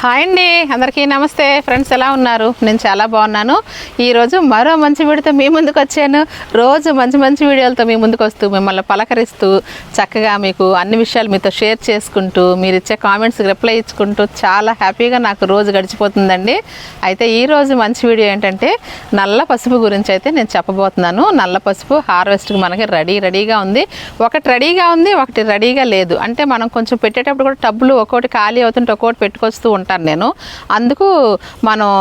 Hi అండి అందరికీ నమస్తే. ఫ్రెండ్స్ ఎలా ఉన్నారు? నేను చాలా బాగున్నాను. ఈరోజు మరో మంచి వీడియోతో మీ ముందుకు వచ్చాను. రోజు మంచి మంచి వీడియోలతో మీ ముందుకు వస్తూ మిమ్మల్ని పలకరిస్తూ చక్కగా మీకు అన్ని విషయాలు మీతో షేర్ చేసుకుంటూ మీరు ఇచ్చే కామెంట్స్కి రిప్లై ఇచ్చుకుంటూ చాలా హ్యాపీగా నాకు రోజు గడిచిపోతుందండి. అయితే ఈరోజు మంచి వీడియో ఏంటంటే నల్ల పసుపు గురించి అయితే నేను చెప్పబోతున్నాను. నల్ల పసుపు హార్వెస్ట్కి మనకి రెడీ రెడీగా ఉంది. ఒకటి రెడీగా ఉంది ఒకటి రెడీగా లేదు. అంటే మనం కొంచెం పెట్టేటప్పుడు కూడా టబ్బులు ఒక్కోటి ఖాళీ అవుతుంటే ఒక్కోటి పెట్టుకొస్తూ ఉంటాను నేను. అందుకు మనం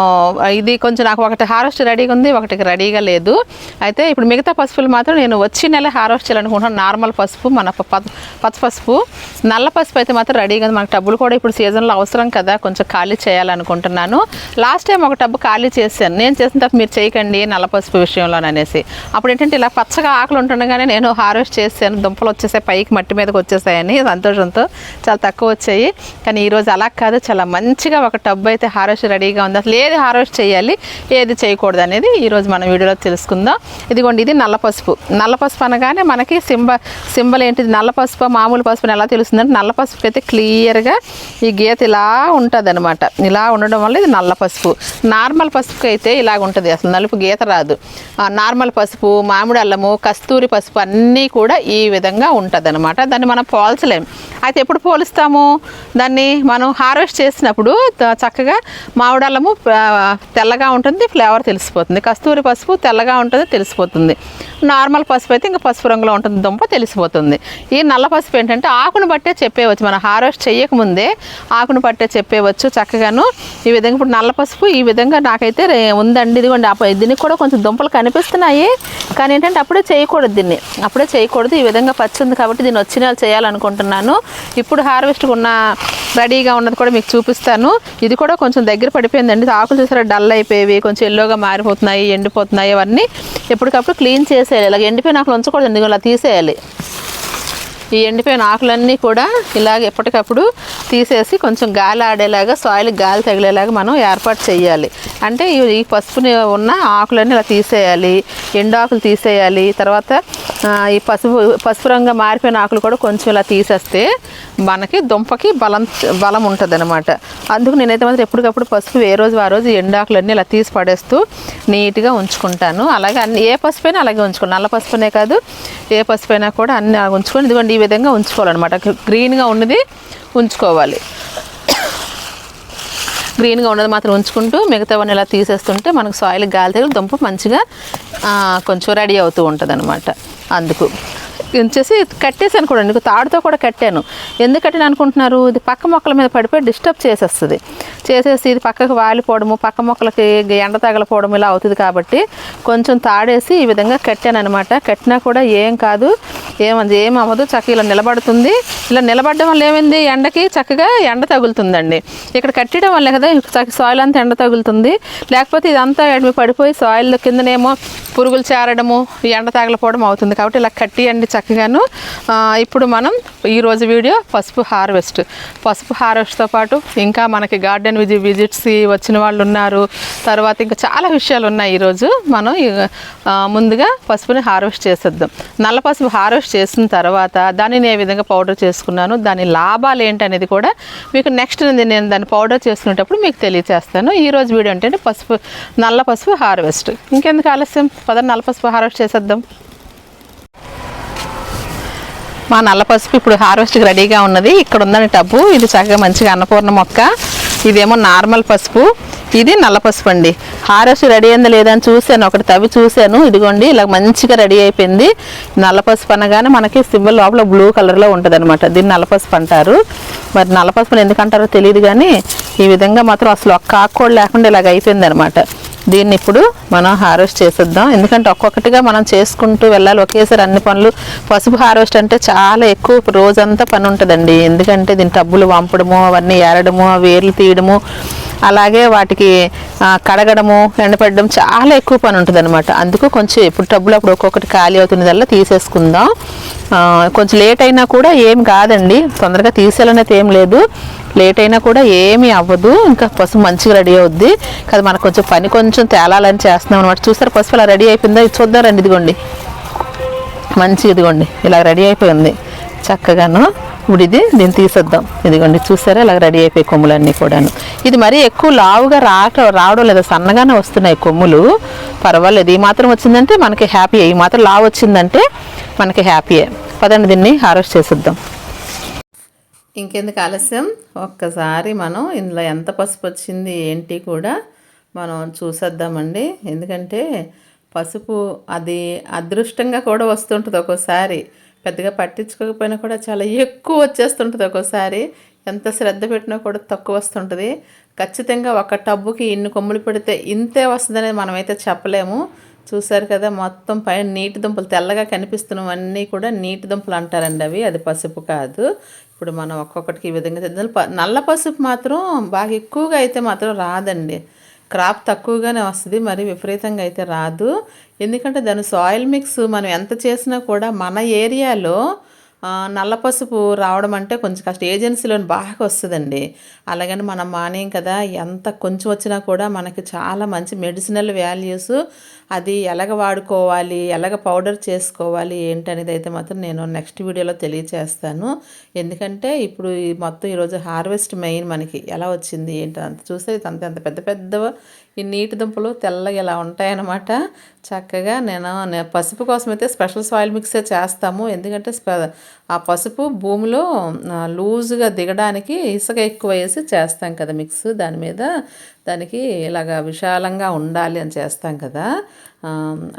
ఇది కొంచెం నాకు ఒకటి హార్వెస్ట్ రెడీగా ఉంది ఒకటికి రెడీగా లేదు. అయితే ఇప్పుడు మిగతా పసుపులు మాత్రం నేను వచ్చి నెల హార్వెస్ట్ చేయాలనుకుంటున్నాను. నార్మల్ పసుపు మన ప- ప- పచ్చ పసుపు. నల్ల పసుపు అయితే మాత్రం రెడీగా ఉంది. మనకు టబ్బులు కూడా ఇప్పుడు సీజన్లో అవసరం కదా కొంచెం ఖాళీ చేయాలనుకుంటున్నాను. లాస్ట్ టైం ఒక టబ్బు ఖాళీ చేశాను. నేను చేసిన తప్ప మీరు చేయకండి నల్ల పసుపు విషయంలో అనేసి. అప్పుడు ఏంటంటే ఇలా పచ్చగా ఆకులు ఉంటుండగానే నేను హార్వెస్ట్ చేశాను. దుంపలు వచ్చేసాయి పైకి మట్టి మీదకి వచ్చేసాయని సంతోషంతో చాలా తక్కువ వచ్చాయి. కానీ ఈరోజు అలా కాదు. చాలా మంచి మంచిగా ఒక టబ్బు అయితే హార్వెస్ట్ రెడీగా ఉంది. అసలు ఏది హార్వెస్ట్ చేయాలి ఏది చేయకూడదు అనేది ఈరోజు మనం వీడియోలో తెలుసుకుందాం. ఇదిగోండి ఇది నల్ల పసుపు. నల్ల పసుపు అనగానే మనకి సింబ సింబల్ ఏంటిది? నల్ల పసుపు మామూలు పసుపు ఎలా తెలుస్తుందంటే నల్ల పసుపు అయితే క్లియర్గా ఈ గీత ఇలా ఉంటుంది అనమాట ఇలా ఉండడం వల్ల ఇది నల్ల పసుపు. నార్మల్ పసుపుకి అయితే ఇలాగ ఉంటుంది. అసలు నలుపు గీత రాదు. ఆ, నార్మల్ పసుపు మామిడి అల్లము కస్తూరి పసుపు అన్నీ కూడా ఈ విధంగా ఉంటుంది అనమాట దాన్ని మనం పోల్చలేం. అయితే ఎప్పుడు పోలుస్తాము? దాన్ని మనం హార్వెస్ట్ చేసినప్పుడు ఇప్పుడు చక్కగా మామిడల్లము తెల్లగా ఉంటుంది ఫ్లేవర్ తెలిసిపోతుంది. కస్తూరి పసుపు తెల్లగా ఉంటుంది తెలిసిపోతుంది. నార్మల్ పసుపు అయితే ఇంకా పసుపు రంగులో ఉంటుంది దుంప తెలిసిపోతుంది. ఈ నల్ల పసుపు ఏంటంటే ఆకును బట్టే చెప్పేవచ్చు. మనం హార్వెస్ట్ చేయకముందే ఆకును పట్టే చెప్పేవచ్చు చక్కగాను. ఈ విధంగా ఇప్పుడు నల్ల పసుపు ఈ విధంగా నాకైతే ఉందండి. ఇదిగోండి దీనికి కూడా కొంచెం దుంపలు కనిపిస్తున్నాయి. కానీ ఏంటంటే అప్పుడే చేయకూడదు దీన్ని. అప్పుడే చేయకూడదు. ఈ విధంగా పచ్చింది కాబట్టి దీన్ని వచ్చిన వాళ్ళు చేయాలనుకుంటున్నాను. ఇప్పుడు హార్వెస్ట్ ఉన్న రెడీగా ఉన్నది కూడా మీకు చూపిస్తాను. ఇది కూడా కొంచెం దగ్గర పడిపోయిందండి. ఆకులు చూసారా? డల్ అయిపోయేవి కొంచెం ఎల్లోగా మారిపోతున్నాయి ఎండిపోతున్నాయి అవన్నీ. ఎప్పటికప్పుడు క్లీన్ చేసేయాలి. ఇలాగ ఎండిపోయిన ఆకులు ఉంచకూడదు ఇలా తీసేయాలి. ఈ ఎండిపోయిన ఆకులన్నీ కూడా ఇలాగ ఎప్పటికప్పుడు తీసేసి కొంచెం గాలి ఆడేలాగా సాయిల్ గాలి తగిలేలాగా మనం ఏర్పాటు చేయాలి. అంటే ఈ- పసుపుని ఉన్న ఆకులన్నీ ఇలా తీసేయాలి. ఎండాకులు తీసేయాలి. తర్వాత ఈ పసుపు పసుపు రంగు మారిపోయిన ఆకులు కూడా కొంచెం ఇలా తీసేస్తే మనకి దుంపకి బలం బలం ఉంటుంది అనమాట అందుకు నేనైతే మాత్రం ఎప్పటికప్పుడు పసుపు ఏ రోజు ఆ రోజు ఎండాకులన్నీ ఇలా తీసి పడేస్తూ నీట్గా ఉంచుకుంటాను. అలాగే అన్ని ఏ పసుపు అయినా అలాగే ఉంచుకోండి. నల్ల పసుపునే కాదు ఏ పసుపు అయినా కూడా అన్ని ఉంచుకొని ఇదిగోండి ఈ విధంగా ఉంచుకోవాలన్నమాట. గ్రీన్గా ఉన్నది ఉంచుకోవాలి. గ్రీన్గా ఉన్నది మాత్రం ఉంచుకుంటూ మిగతావన్నీ ఇలా తీసేస్తుంటే మనకు సాయిల్ గాలి తగిలి దుంప మంచిగా కొంచెం రెడీ అవుతూ ఉంటుంది అనమాట అందుకు. ఉంచేసి కట్టేసాను కూడా నీకు తాడుతో కూడా కట్టాను. ఎందుకు కట్టాను అనుకుంటున్నారు? ఇది పక్క మొక్కల మీద పడిపోయి డిస్టర్బ్ చేసేస్తుంది. చేసేసి ఇది పక్కకు వాలిపోవడము పక్క మొక్కలకి ఎండ తగలపోవడం ఇలా అవుతుంది కాబట్టి కొంచెం తాడేసి ఈ విధంగా కట్టాను అనమాట కట్టినా కూడా ఏం కాదు ఏమంది ఏం అవ్వదు. చక్కగా ఇలా నిలబడుతుంది. ఇలా నిలబడడం వల్ల ఏమైంది? ఎండకి చక్కగా ఎండ తగులుతుందండి. ఇక్కడ కట్టడం వల్ల కదా చక్క సాయిల్ అంతా ఎండ తగులుతుంది. లేకపోతే ఇదంతా ఎడమి పడిపోయి సాయిల్ కిందనేమో పురుగులు చేరడము ఎండ తగలపోవడం అవుతుంది కాబట్టి ఇలా కట్టియండి చక్కగాను ఇప్పుడు మనం ఈరోజు వీడియో పసుపు హార్వెస్ట్. పసుపు హార్వెస్ట్తో పాటు ఇంకా మనకి గార్డెన్ విజి విజిట్స్ వచ్చిన వాళ్ళు ఉన్నారు. తర్వాత ఇంకా చాలా విషయాలు ఉన్నాయి ఈరోజు మనం ముందుగా పసుపుని హార్వెస్ట్ చేసేద్దాం. నల్ల పసుపు హార్వెస్ట్ చేసిన తర్వాత దానిని ఏ విధంగా పౌడర్ చేసుకున్నాను దాని లాభాలు ఏంటనేది కూడా మీకు నెక్స్ట్ నేను దాన్ని పౌడర్ చేసుకునేటప్పుడు మీకు తెలియచేస్తాను. ఈ రోజు వీడియో అంటే పసుపు నల్ల పసుపు హార్వెస్ట్. ఇంకెందుకు ఆలస్యం? పద నల్ల పసుపు హార్వెస్ట్ చేసేద్దాం. మా నల్ల పసుపు ఇప్పుడు హార్వెస్ట్కి రెడీగా ఉన్నది. ఇక్కడ ఉందని టబ్బు. ఇది చక్కగా మంచిగా అన్నపూర్ణ మొక్క. ఇదేమో నార్మల్ పసుపు. ఇది నల్ల పసుపు అండి. హార్వెస్ట్ రెడీ అయిందా లేదా అని చూశాను. ఒకటి తవ్వి చూశాను. ఇదిగోండి ఇలా మంచిగా రెడీ అయిపోయింది. నల్ల పసుపు అనగానే మనకి సింబల్ లోపల బ్లూ కలర్లో ఉంటుంది అనమాట దీన్ని నల్ల పసుపు అంటారు. మరి నల్ల పసుపుని ఎందుకంటారో తెలియదు కానీ ఈ విధంగా మాత్రం అసలు ఒక్క ఆకు కూడా లేకుండా ఇలాగ అయిపోయింది అనమాట దీన్ని ఇప్పుడు మనం హార్వెస్ట్ చేసేద్దాం. ఎందుకంటే ఒక్కొక్కటిగా మనం చేసుకుంటూ వెళ్ళాలి. ఒకేసారి అన్ని పనులు పసుపు హార్వెస్ట్ అంటే చాలా ఎక్కువ రోజంతా పని ఉంటుందండి. ఎందుకంటే దీని టబ్బులు వంపడము అవన్నీ ఏరడము వేర్లు తీయడము అలాగే వాటికి కడగడము ఎండపెట్టడం చాలా ఎక్కువ పని ఉంటుంది అనమాట అందుకు కొంచెం ఇప్పుడు టబ్బులు అప్పుడు ఒక్కొక్కటి ఖాళీ అవుతున్నదల్లా తీసేసుకుందాం. కొంచెం లేట్ అయినా కూడా ఏం కాదండి. తొందరగా తీసేయాలనేది ఏం లేదు. లేట్ అయినా కూడా ఏమీ అవ్వదు. ఇంకా పసుపు మంచిగా రెడీ అవుద్ది. కదా మనకు కొంచెం పని కొంచెం తేలాలని చేస్తున్నాం అనమాట చూసారు పసుపు అలా రెడీ అయిపోయిందో? ఇది చూద్దాం రండి ఇదిగోండి. మంచి ఇదిగోండి ఇలా రెడీ అయిపోయింది. చక్కగాను ఇప్పుడు ఇది దీన్ని తీసేద్దాం. ఇదిగోండి చూసారా? ఇలా రెడీ అయిపోయి కొమ్ములన్నీ కూడాను. ఇది మరీ ఎక్కువ లావుగా రాక రావడం లేదు సన్నగానే వస్తున్నాయి కొమ్ములు. పర్వాలేదు ఈ మాత్రం వచ్చిందంటే మనకి హ్యాపీ ఈ మాత్రం లావు వచ్చిందంటే మనకి హ్యాపీయే. పదండి దీన్ని హార్వెస్ట్ చేసేద్దాం. ఇంకెందుకు ఆలస్యం? ఒక్కసారి మనం ఇందులో ఎంత పసుపు వచ్చింది ఏంటి కూడా మనం చూసేద్దామండి. ఎందుకంటే పసుపు అది అదృష్టంగా కూడా వస్తుంటుంది ఒక్కోసారి. పెద్దగా పట్టించుకోకపోయినా కూడా చాలా ఎక్కువ వచ్చేస్తుంటుంది ఒక్కోసారి. ఎంత శ్రద్ధ పెట్టినా కూడా తక్కువ వస్తుంటుంది. ఖచ్చితంగా ఒక టబ్బుకి ఇన్ని కొమ్ములు పెడితే ఇంతే వస్తుందనేది మనమైతే చెప్పలేము. చూసారు కదా మొత్తం పైన నీటి దుంపలు తెల్లగా కనిపిస్తున్నవన్నీ కూడా నీటి దుంపలు అంటారండి అవి. అది పసుపు కాదు. ఇప్పుడు మనం ఒక్కొక్కటికి ఈ విధంగా నల్ల పసుపు మాత్రం బాగా ఎక్కువగా అయితే మాత్రం రాదండి. క్రాప్ తక్కువగానే వస్తుంది మరి విపరీతంగా అయితే రాదు. ఎందుకంటే దాని సాయిల్ మిక్స్ మనం ఎంత చేసినా కూడా మన ఏరియాలో నల్ల పసుపు రావడం అంటే కొంచెం కష్టం. ఏజెన్సీలో బాగా వస్తుందండి. అలాగని మనం మానేం కదా ఎంత కొంచెం వచ్చినా కూడా మనకి చాలా మంచి మెడిసినల్ వాల్యూస్ అది ఎలాగ వాడుకోవాలి ఎలాగ పౌడర్ చేసుకోవాలి ఏంటనేది అయితే మాత్రం నేను నెక్స్ట్ వీడియోలో తెలియచేస్తాను. ఎందుకంటే ఇప్పుడు ఈ మొత్తం ఈరోజు హార్వెస్ట్ మెయిన్ మనకి ఎలా వచ్చింది ఏంటి అంత చూస్తే ఇది అంత అంత పెద్ద పెద్ద ఈ నీటి దుంపలు తెల్లగా ఇలా ఉంటాయన్నమాట. చక్కగా నేను పసుపు కోసం అయితే స్పెషల్ సాయిల్ మిక్సే చేస్తాము. ఎందుకంటే ఆ పసుపు భూమిలో లూజుగా దిగడానికి ఇసుక ఎక్కువ వేసి చేస్తాం కదా మిక్స్ దాని మీద. దానికి ఇలాగా విశాలంగా ఉండాలి అని చేస్తాం కదా.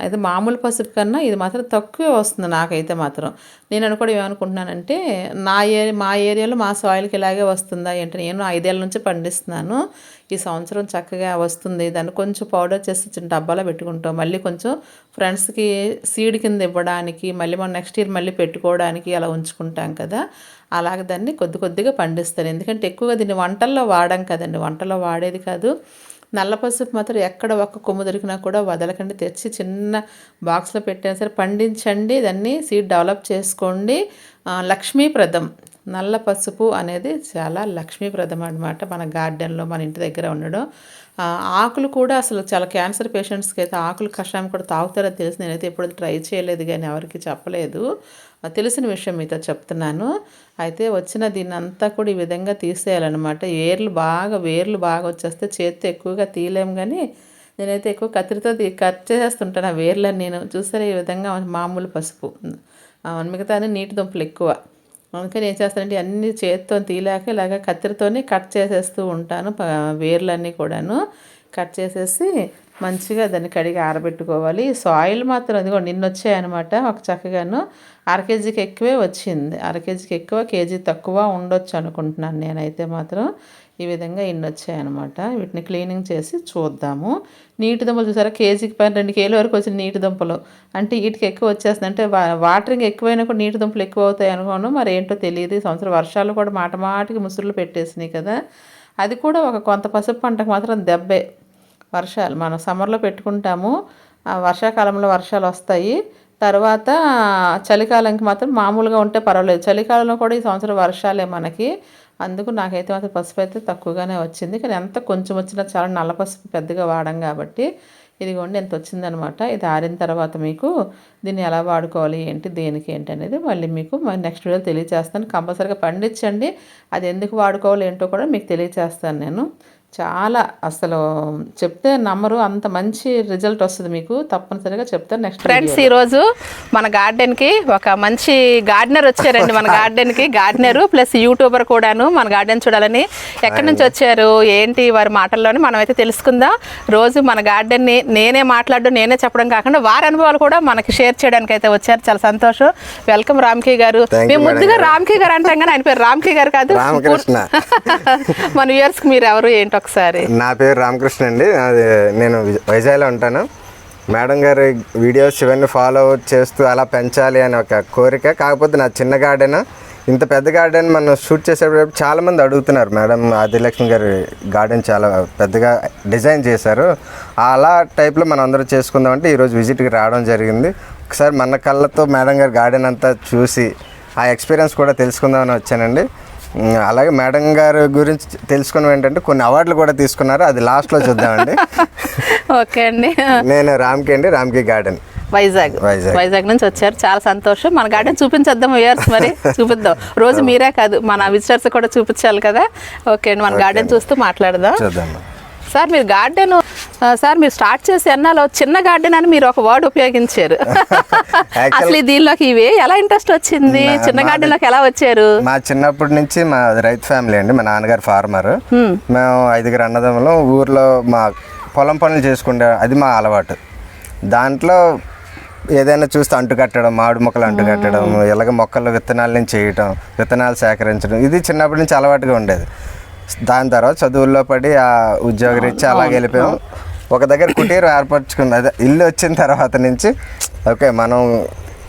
అయితే మామూలు పసుపు కన్నా ఇది మాత్రం తక్కువే వస్తుంది నాకైతే మాత్రం. నేను అనుకోవడం ఏమనుకుంటున్నానంటే నా ఏరియా మా ఏరియాలో మా సాయిల్కి ఇలాగే వస్తుందా ఏంటి నేను ఐదేళ్ళ నుంచి పండిస్తున్నాను. ఈ సంవత్సరం చక్కగా వస్తుంది. దాన్ని కొంచెం పౌడర్ చేసి చిన్న డబ్బాలో పెట్టుకుంటాం. మళ్ళీ కొంచెం ఫ్రెండ్స్కి సీడ్ కింద ఇవ్వడానికి మళ్ళీ మనం నెక్స్ట్ ఇయర్ మళ్ళీ పెట్టుకోవడానికి అలా ఉంచుకుంటాం కదా. అలాగే దాన్ని కొద్ది కొద్దిగా పండిస్తాను. ఎందుకంటే ఎక్కువగా దీన్ని వంటల్లో వాడాం కదండి. వంటల్లో వాడేది కాదు. నల్ల పసుపు మాత్రం ఎక్కడ ఒక్క కొమ్ము దొరికినా కూడా వదలకండి. తెచ్చి చిన్న బాక్స్లో పెట్టినా సరే పండించండి దాన్ని సీడ్ డెవలప్ చేసుకోండి. లక్ష్మీప్రదం నల్ల పసుపు అనేది చాలా లక్ష్మీప్రదం అనమాట మన గార్డెన్లో మన ఇంటి దగ్గర ఉండడం. ఆకులు కూడా అసలు చాలా క్యాన్సర్ పేషెంట్స్కి అయితే ఆకులు కషాయం కూడా తాగుతారో తెలిసి నేనైతే ఎప్పుడు ట్రై చేయలేదు కానీ ఎవరికి చెప్పలేదు. తెలిసిన విషయం మీతో చెప్తున్నాను. అయితే వచ్చిన దీన్ని అంతా కూడా ఈ విధంగా తీసేయాలన్నమాట. వేర్లు బాగా వేర్లు బాగా వచ్చేస్తే చేత్తో ఎక్కువగా తీయలేము కానీ నేనైతే ఎక్కువ కత్తిరితో కట్ చేసేస్తుంటాను ఆ వేర్లని నేను చూసారా ఈ విధంగా మామూలు పసుపు. మిగతా నీటి దుంపలు ఎక్కువ. అందుకని ఏం చేస్తానంటే అన్ని చేతితో తీలాక ఇలాగ కత్తిరితోనే కట్ చేసేస్తూ ఉంటాను వేర్లన్నీ కూడాను కట్ చేసేసి మంచిగా దాన్ని కడిగి ఆరబెట్టుకోవాలి. సాయిల్ మాత్రం అదిగో నిన్న వచ్చాయన్నమాట ఒక చక్కగాను అర కేజీకి ఎక్కువే వచ్చింది. అర కేజీకి ఎక్కువ కేజీ తక్కువ ఉండొచ్చు అనుకుంటున్నాను నేనైతే మాత్రం. ఈ విధంగా ఇన్ని వచ్చాయన్నమాట వీటిని క్లీనింగ్ చేసి చూద్దాము. నీటి దుంపలు చూసారా? కేజీకి పైన రెండు కేజీల వరకు వచ్చిన నీటి దుంపలు. అంటే వీటికి ఎక్కువ వచ్చేస్తుంది అంటే వా- వాటరింగ్ ఎక్కువైనా కూడా నీటి దుంపలు ఎక్కువ అవుతాయి అనుకోను. మరి ఏంటో తెలియదు. ఈ సంవత్సరం వర్షాలు కూడా మాట మాటికి ముసురులు పెట్టేసినాయి కదా. అది కూడా ఒక కొంత పసుపు పంటకు మాత్రం దెబ్బే. వర్షాలు. మనం సమ్మర్లో పెట్టుకుంటాము. ఆ వర్షాకాలంలో వర్షాలు వస్తాయి. తర్వాత చలికాలంకి మాత్రం మామూలుగా ఉంటే పర్వాలేదు. చలికాలంలో కూడా ఈ సంవత్సరం వర్షాలే మనకి. అందుకు నాకైతే మాత్రం పసుపు అయితే తక్కువగానే వచ్చింది. కానీ ఎంత కొంచెం వచ్చినా చాలా నల్ల పసుపు పెద్దగా వాడం కాబట్టి ఇదిగోండి ఎంత వచ్చిందనమాట. ఇది ఆరిన తర్వాత మీకు దీన్ని ఎలా వాడుకోవాలి ఏంటి దేనికి ఏంటి అనేది మళ్ళీ మీకు నెక్స్ట్ వీడియో తెలియజేస్తాను కంపల్సరీగా పండించండి. అది ఎందుకు వాడుకోవాలి ఏంటో కూడా మీకు తెలియజేస్తాను నేను. చాలా అసలు చెప్తే నమ్మరు అంత మంచి రిజల్ట్ వస్తుంది మీకు. తప్పనిసరిగా చెప్తాను నెక్స్ట్ ఫ్రెండ్స్ ఈరోజు మన గార్డెన్కి ఒక మంచి గార్డెనర్ వచ్చారండి. మన గార్డెన్కి గార్డెనర్ ప్లస్ యూట్యూబర్ కూడాను మన గార్డెన్ చూడాలని ఎక్కడి నుంచి వచ్చారు? ఏంటి వారి మాటల్లోనే మనం అయితే తెలుసుకుందాం. రోజు మన గార్డెన్ని నేనే మాట్లాడడం నేనే చెప్పడం కాకుండా వారి అనుభవాలు కూడా మనకి షేర్ చేయడానికి అయితే వచ్చారు. చాలా సంతోషం. వెల్కమ్ రామ్కి గారు. మేము గారు. రామ్కి గారు అంటాం కానీ ఆయన పేరు రామ్కి గారు కాదు. మన వ్యూయర్స్కి మీరు ఎవరు ఏంటి ఒకసారి. నా పేరు రామకృష్ణ అండి. అది నేను వైజాగ్లో ఉంటాను. మేడం గారి వీడియోస్ ఇవన్నీ ఫాలో చేస్తూ అలా పెంచాలి అని ఒక కోరిక. కాకపోతే నా చిన్న గార్డెన్ ఇంత పెద్ద గార్డెన్ మనం షూట్ చేసేటప్పుడు చాలామంది అడుగుతున్నారు మేడం ఆదిలక్ష్మి గారి గార్డెన్ చాలా పెద్దగా డిజైన్ చేశారు. అలా టైప్లో మనం అందరూ చేసుకుందామంటే ఈరోజు విజిట్కి రావడం జరిగింది. ఒకసారి మన కళ్ళతో మేడం గారి గార్డెన్ అంతా చూసి ఆ ఎక్స్పీరియన్స్ కూడా తెలుసుకుందామని వచ్చానండి. అలాగే మేడం గారి గురించి తెలుసుకున్నాం ఏంటంటే కొన్ని అవార్డులు కూడా తీసుకున్నారు. అది లాస్ట్లో చూద్దామండి. ఓకే అండి. నేను రామ్కి అండి రామ్కి గార్డెన్. వైజాగ్. వైజాగ్. వైజాగ్ నుంచి వచ్చారు. చాలా సంతోషం. మన గార్డెన్ చూపించేద్దాం ఇయర్స్ మరి. చూపిద్దాం. రోజు మీరే కాదు మన విజిటర్స్ కూడా చూపించాలి కదా. ఓకే అండి. మన గార్డెన్ చూస్తూ మాట్లాడదాం. చూద్దాం. సార్ మీరు గార్డెన్ సార్ మీరు స్టార్ట్ చేసి ఎన్నాలో చిన్న గార్డెన్ అని మీరు ఒక వర్డ్ ఉపయోగించారు. అసలు దీనిలోకి ఇవి ఎలా ఇంట్రెస్ట్ వచ్చింది? చిన్న గార్డెన్లోకి ఎలా వచ్చారు? మా చిన్నప్పటి నుంచి మా రైతు ఫ్యామిలీ అండి మా నాన్నగారు ఫార్మర్. మేము ఐదుగురు అన్నదమ్ములు ఊర్లో మా పొలం పనులు చేసుకుంటే అది మా అలవాటు. దాంట్లో ఏదైనా చూస్తే అంటు కట్టడం మామిడి మొక్కలు అంటు కట్టడం ఇలాగ మొక్కలు విత్తనాల నుంచి చేయటం విత్తనాలు సేకరించడం ఇది చిన్నప్పటి నుంచి అలవాటుగా ఉండేది. దాని తర్వాత చదువుల్లో పడి ఆ ఉద్యోగ రీత్యా అలాగే వెళ్ళిపోయాం. ఒక దగ్గర కుటీరం ఏర్పరచుకుంది అదే ఇల్లు వచ్చిన తర్వాత నుంచి ఓకే మనం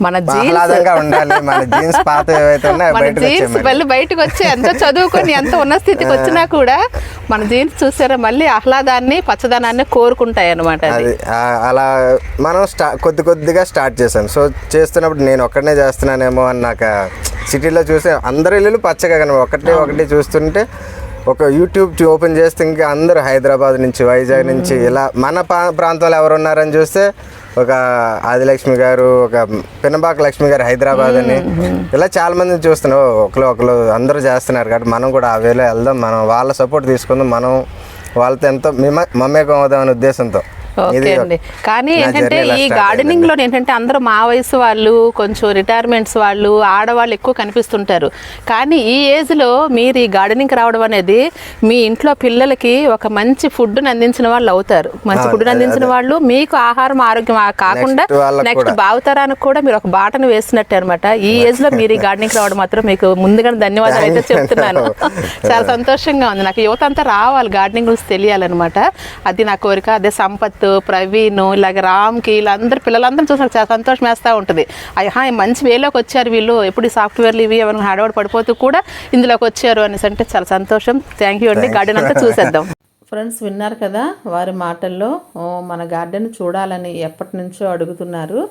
మన ఆహ్లాదంగా ఉండాలి. మన జీన్స్ పాత ఏవైతే ఉన్నాయో జీన్స్ మళ్ళీ బయటకు వచ్చి ఎంత చదువుకొని ఎంత ఉన్న స్థితికి వచ్చినా కూడా మన జీన్స్ చూసారా మళ్ళీ ఆహ్లాదాన్ని పచ్చదనాన్ని కోరుకుంటాయి అనమాట అలా మనం స్టా కొద్ది కొద్దిగా స్టార్ట్ చేశాను సో చేస్తున్నప్పుడు నేను ఒక్కడనే చేస్తున్నానేమో అని నాకు సిటీలో చూసే అందరి ఇల్లు పచ్చగా కనుక ఒకటి ఒకటి చూస్తుంటే ఒక యూట్యూబ్ ఓపెన్ చేస్తే ఇంకా అందరూ హైదరాబాద్ నుంచి వైజాగ్ నుంచి ఇలా మన పా- ప్రాంతంలో ఎవరు ఉన్నారని చూస్తే ఒక ఆదిలక్ష్మి గారు ఒక పినబాక లక్ష్మి గారు హైదరాబాద్ అని. ఇలా చాలా మందిని చూస్తున్నాం ఒకరు ఒకరు అందరూ చేస్తున్నారు కాబట్టి మనం కూడా ఆ వేలో వెళ్దాం మనం వాళ్ళ సపోర్ట్ తీసుకుందాం మనం వాళ్ళతో ఎంతో మిమ మమేకం అవుదాం అనే ఉద్దేశంతో. ఓకే అండి. కానీ ఏంటంటే ఈ గార్డెనింగ్లో ఏంటంటే అందరూ మా వయసు వాళ్ళు కొంచెం రిటైర్మెంట్స్ వాళ్ళు ఆడవాళ్ళు ఎక్కువ కనిపిస్తుంటారు. కానీ ఈ ఏజ్లో మీరు ఈ గార్డెనింగ్ రావడం అనేది మీ ఇంట్లో పిల్లలకి ఒక మంచి ఫుడ్ అందించిన వాళ్ళు అవుతారు. మంచి ఫుడ్ అదే, అందించిన వాళ్ళు మీకు ఆహారం ఆరోగ్యం కాకుండా నెక్స్ట్ కూడా. భావతరానికి కూడా మీరు ఒక బాటను వేసినట్టు అనమాట ఈ ఏజ్లో మీరు ఈ గార్డెనింగ్ రావడం మాత్రం మీకు ముందుగా ధన్యవాదాలు అయితే. చెప్తున్నాను. చాలా సంతోషంగా ఉంది. నాకు యువత అంతా రావాలి. గార్డెనింగ్ గురించి తెలియాలన్నమాట. అది నా కోరిక అదే సంపత్ ప్రవీణ్ ఇలాగ రామ్కి వీళ్ళందరూ పిల్లలందరూ చూసి నాకు చాలా సంతోషం వేస్తూ ఉంటుంది. అయ్యా మంచి వేలోకి వచ్చారు వీళ్ళు. ఎప్పుడు సాఫ్ట్వేర్లు ఇవి ఏమైనా హడావడి పడిపోతూ కూడా ఇందులోకి వచ్చారు అనేసి అంటే చాలా సంతోషం. థ్యాంక్ యూ అండి గార్డెన్ అంతా చూసేద్దాం. ఫ్రెండ్స్ విన్నారు కదా వారి మాటల్లో మన గార్డెన్ చూడాలని ఎప్పటి నుంచో అడుగుతున్నారు.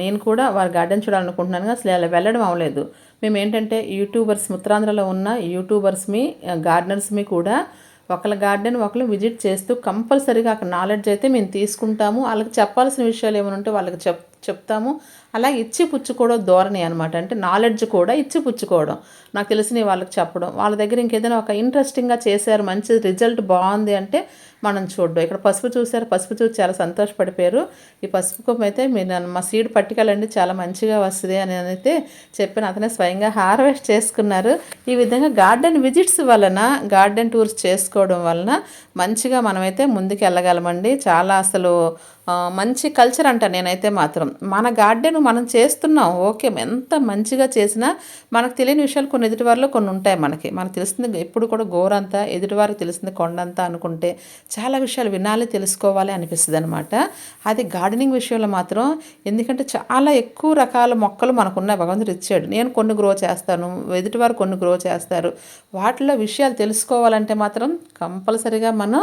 నేను కూడా వారి గార్డెన్ చూడాలనుకుంటున్నాను అసలు అలా వెళ్ళడం అవ్వలేదు. మేము ఏంటంటే యూట్యూబర్స్ ఉత్తరాంధ్రలో ఉన్న యూట్యూబర్స్మి గార్డెనర్స్మి కూడా ఒకళ్ళ గార్డెన్ ఒకళ్ళు విజిట్ చేస్తూ కంపల్సరీగా అక్కడ నాలెడ్జ్ అయితే మేము తీసుకుంటాము. వాళ్ళకి చెప్పాల్సిన విషయాలు ఏమైనా ఉంటే వాళ్ళకి చెప్ చెప్తాము. అలా ఇచ్చి పుచ్చుకోవడం ధోరణి అనమాట అంటే నాలెడ్జ్ కూడా ఇచ్చి పుచ్చుకోవడం. నాకు తెలిసిన వాళ్ళకి చెప్పడం. వాళ్ళ దగ్గర ఇంకేదైనా ఒక ఇంట్రెస్టింగ్గా చేశారు మంచి రిజల్ట్ బాగుంది అంటే మనం చూడడం. ఇక్కడ పసుపు చూశారు పసుపు చూసి చాలా సంతోషపడిపోయారు. ఈ పసుపు కొమ్మ అయితే మీరు మా సీడ్ పట్టుకెళ్ళండి చాలా మంచిగా వస్తుంది అని అయితే చెప్పిన అతనే స్వయంగా హార్వెస్ట్ చేసుకున్నారు. ఈ విధంగా గార్డెన్ విజిట్స్ వలన గార్డెన్ టూర్స్ చేసుకోవడం వలన మంచిగా మనమైతే ముందుకు వెళ్ళగలమండి చాలా అసలు మంచి కల్చర్ అంట నేనైతే మాత్రం. మన గార్డెన్ మనం చేస్తున్నాం ఓకే ఎంత మంచిగా చేసినా మనకు తెలియని విషయాలు కొన్ని ఎదుటివారిలో కొన్ని ఉంటాయి మనకి. మనకు తెలిసింది ఎప్పుడు కూడా గోరంతా ఎదుటివారికి తెలిసింది కొండంతా అనుకుంటే చాలా విషయాలు వినాలి తెలుసుకోవాలి అనిపిస్తుంది అనమాట అది గార్డెనింగ్ విషయంలో మాత్రం ఎందుకంటే చాలా ఎక్కువ రకాల మొక్కలు మనకున్నాయి. భగవంతుడు ఇచ్చాడు. నేను కొన్ని గ్రో చేస్తాను ఎదుటివారు కొన్ని గ్రో చేస్తారు. వాటిలో విషయాలు తెలుసుకోవాలంటే మాత్రం కంపల్సరిగా మనం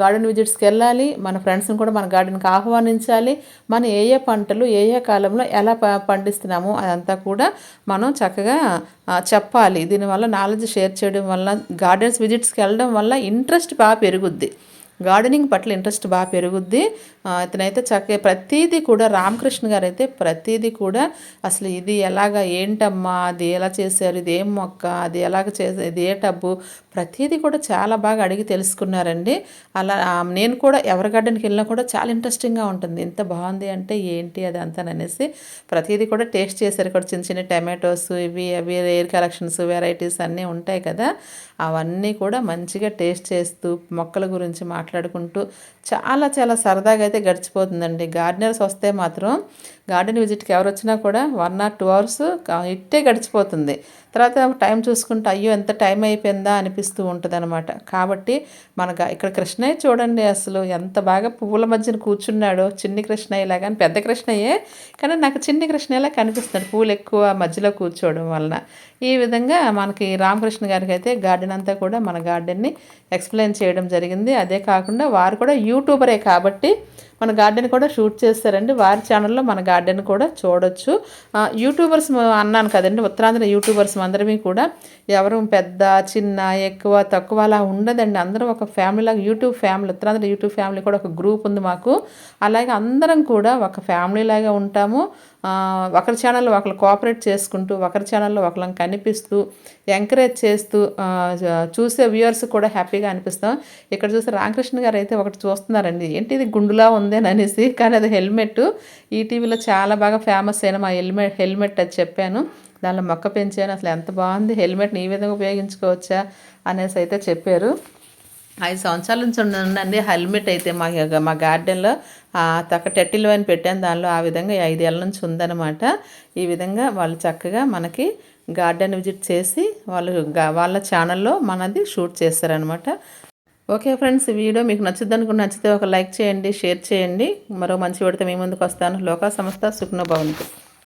గార్డెన్ విజిట్స్కి వెళ్ళాలి. మన ఫ్రెండ్స్ని కూడా మన గార్డెన్కి ఆహ్వానించాలి. మన ఏ ఏ పంటలు ఏ ఏ కాలంలో ఎలా ప పండిస్తున్నామో అదంతా కూడా మనం చక్కగా చెప్పాలి. దీనివల్ల నాలెడ్జ్ షేర్ చేయడం వల్ల గార్డెన్స్ విజిట్స్కి వెళ్ళడం వల్ల ఇంట్రెస్ట్ బాగా పెరుగుద్ది. గార్డెనింగ్ పట్ల ఇంట్రెస్ట్ బాగా పెరుగుద్ది. ఇతనైతే చక్కగా ప్రతిదీ కూడా రామకృష్ణ గారు అయితే ప్రతిదీ కూడా అసలు ఇది ఎలాగ ఏంటమ్మా అది ఎలా చేశారు ఇది ఏం మొక్క అది ఎలాగ చేసే ఇది ఏ టబ్బు ప్రతిదీ కూడా చాలా బాగా అడిగి తెలుసుకున్నారండి. అలా నేను కూడా ఎవరి గార్డెన్కి వెళ్ళినా కూడా చాలా ఇంట్రెస్టింగ్గా ఉంటుంది. ఇంత బాగుంది అంటే ఏంటి అది అంతా అనేసి ప్రతిదీ కూడా టేస్ట్ చేశారు. ఇక్కడ చిన్న చిన్న టమాటోస్ ఇవి అవి రేర్ కలెక్షన్స్ వెరైటీస్ అన్నీ ఉంటాయి కదా. అవన్నీ కూడా మంచిగా టేస్ట్ చేస్తూ మొక్కల గురించి మాట్లాడుకుంటూ చాలా చాలా సరదాగా అయితే గడిచిపోతుందండి. గార్డెనర్స్ వస్తే మాత్రం గార్డెన్ విజిట్కి ఎవరు వచ్చినా కూడా వన్ ఆర్ టూ అవర్స్ ఇట్టే గడిచిపోతుంది. తర్వాత టైం చూసుకుంటే అయ్యో ఎంత టైం అయిపోయిందా అనిపిస్తూ ఉంటుంది అనమాట కాబట్టి మనకు ఇక్కడ కృష్ణయ్య చూడండి అసలు ఎంత బాగా పువ్వుల మధ్యన కూర్చున్నాడో. చిన్ని కృష్ణయ్యలా కానీ పెద్ద కృష్ణయ్యే. కానీ నాకు చిన్ని కృష్ణయ్యలా కనిపిస్తున్నాడు పూలు ఎక్కువ మధ్యలో కూర్చోవడం వలన. ఈ విధంగా మనకి రామకృష్ణ గారికి అయితే గార్డెన్ అంతా కూడా మన గార్డెన్ని ఎక్స్ప్లెయిన్ చేయడం జరిగింది. అదే కాకుండా వారు కూడా యూట్యూబరే కాబట్టి మన గార్డెన్ కూడా షూట్ చేస్తారండి. వారి ఛానల్లో మన గార్డెన్ కూడా చూడొచ్చు. యూట్యూబర్స్ అన్నాను కదండి ఉత్తరాంధ్ర యూట్యూబర్స్ అందరమీ కూడా ఎవరు పెద్ద చిన్న ఎక్కువ తక్కువ అలా ఉండదండి. అందరం ఒక ఫ్యామిలీ లాగా YouTube family Uttarandhra YouTube family కూడా ఒక గ్రూప్ ఉంది మాకు. అలాగే అందరం కూడా ఒక ఫ్యామిలీ లాగా ఉంటాము. ఒకరి ఛానల్లో ఒకరు కోఆపరేట్ చేసుకుంటూ ఒకరి ఛానల్లో ఒకళ్ళని కనిపిస్తూ ఎంకరేజ్ చేస్తూ చూసే వ్యూవర్స్ కూడా హ్యాపీగా అనిపిస్తాం. ఇక్కడ చూస్తే రామకృష్ణ గారు అయితే ఒకటి చూస్తున్నారండి ఏంటి ఇది గుండులా ఉంది అని అనేసి. కానీ అది హెల్మెట్. ఈటీవీలో చాలా బాగా ఫేమస్ అయిన మా హెల్మెట్ హెల్మెట్ అది చెప్పాను. దానిలో మొక్క పెంచాను. అసలు ఎంత బాగుంది హెల్మెట్ని ఈ విధంగా ఉపయోగించుకోవచ్చా అనేసి అయితే చెప్పారు. ఐదు సంవత్సరాల నుంచి ఉందండి హెల్మెట్ అయితే మా మా గార్డెన్లో తక్క టెట్టిల్ అని పెట్టాను. దానిలో ఆ విధంగా ఈ ఐదేళ్ళ నుంచి ఉందన్నమాట. ఈ విధంగా వాళ్ళు చక్కగా మనకి గార్డెన్ విజిట్ చేసి వాళ్ళు వాళ్ళ ఛానల్లో మనది షూట్ చేస్తారనమాట ఓకే ఫ్రెండ్స్ వీడియో మీకు నచ్చుద్ది అనుకుని నచ్చితే ఒక లైక్ చేయండి షేర్ చేయండి. మరో మంచి వాడితే మీ ముందుకు వస్తాను. లోకా సంస్థ సుఖ్నభవన్కి